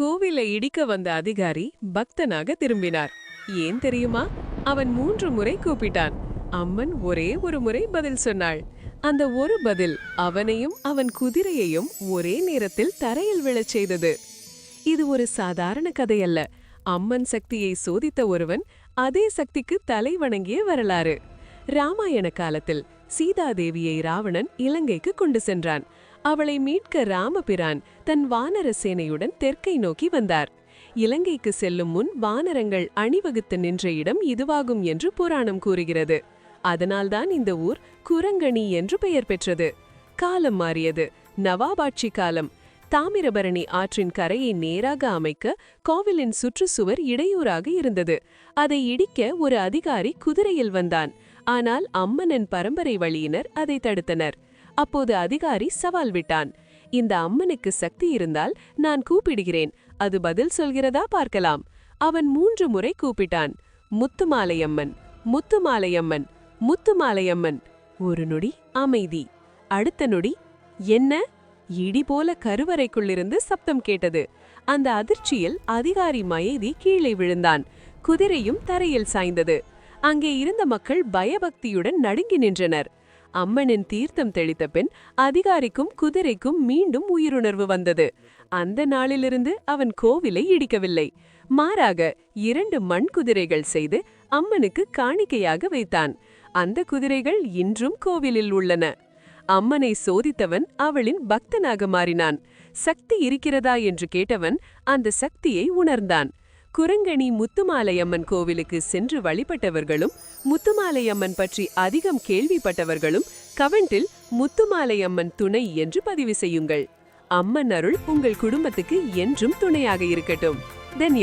கோவிலை இடிக்க வந்த அதிகாரி பக்தனாக திரும்பினார். ஏன் தெரியுமா? அவன் மூன்று முறை கூப்பிட்டான். அம்மன் ஒரே ஒரு முறை பதில் சொன்னாள். அந்த ஒரு பதில் அவனையும் அவன் குதிரையையும் ஒரே நேரத்தில் தரையில் விழச் செய்தது. இது ஒரு சாதாரண கதையல்ல. அம்மன் சக்தியை சோதித்த ஒருவன் அதே சக்திக்கு தலை வணங்கிய வரலாறு. ராமாயண காலத்தில் சீதாதேவியை ராவணன் இலங்கைக்கு கொண்டு சென்றான். அவளை மீட்க ராமபிரான் தன் வானர சேனையுடன் தெற்கை நோக்கி வந்தார். இலங்கைக்கு செல்லும் முன் வானரங்கள் அணிவகுத்து நின்ற இடம் இதுவாகும் என்று புராணம் கூறுகிறது. அதனால்தான் இந்த ஊர் குரங்கணி என்று பெயர் பெற்றது. காலம் மாறியது. நவாபாட்சி காலம். தாமிரபரணி ஆற்றின் கரையை நேராக அமைக்க கோவிலின் சுற்றுச்சுவர் இடையூறாக இருந்தது. அதை இடிக்க ஒரு அதிகாரி குதிரையில் வந்தான். ஆனால் அம்மனின் பரம்பரை வழியினர் அதை தடுத்தனர். அப்போது அதிகாரி சவால் விட்டான். இந்த அம்மனுக்கு சக்தி இருந்தால் நான் கூப்பிடுகிறேன். அது பதில் சொல்கிறதா பார்க்கலாம். அவன் மூன்று முறை கூப்பிட்டான். முத்துமாலையம்மன் முத்துமாலையம்மன் முத்துமாலையம்மன். ஒரு நொடி அமைதி. அடுத்த நொடி என்ன? இடி போல கருவறைக்குள்ளிருந்து சப்தம் கேட்டது. அந்த அதிர்ச்சியில் அதிகாரி மயதி கீழே விழுந்தான். குதிரையும் தரையில் சாய்ந்தது. அங்கே இருந்த மக்கள் பயபக்தியுடன் நடுங்கி நின்றனர். அம்மனின் தீர்த்தம் தெளித்த பின் அதிகாரிக்கும் குதிரைக்கும் மீண்டும் உயிருணர்வு வந்தது. அந்த நாளிலிருந்து அவன் கோவிலை இடிக்கவில்லை. மாறாக இரண்டு மண் குதிரைகள் செய்து அம்மனுக்கு காணிக்கையாக வைத்தான். அந்த குதிரைகள் இன்றும் கோவிலில் உள்ளன. அம்மனை சோதித்தவன் அவளின் பக்தனாக மாறினான். சக்தி இருக்கிறதா என்று கேட்டவன் அந்த சக்தியை உணர்ந்தான். குரங்கணி முத்துமாலையம்மன் கோவிலுக்கு சென்று வழிபட்டவர்களும் முத்துமாலையம்மன் பற்றி அதிகம் கேள்விப்பட்டவர்களும் கமெண்டில் முத்துமாலையம்மன் துணை என்று பதிவு செய்யுங்கள். அம்மன் அருள் உங்கள் குடும்பத்துக்கு என்றும் துணையாக இருக்கட்டும். தன்ய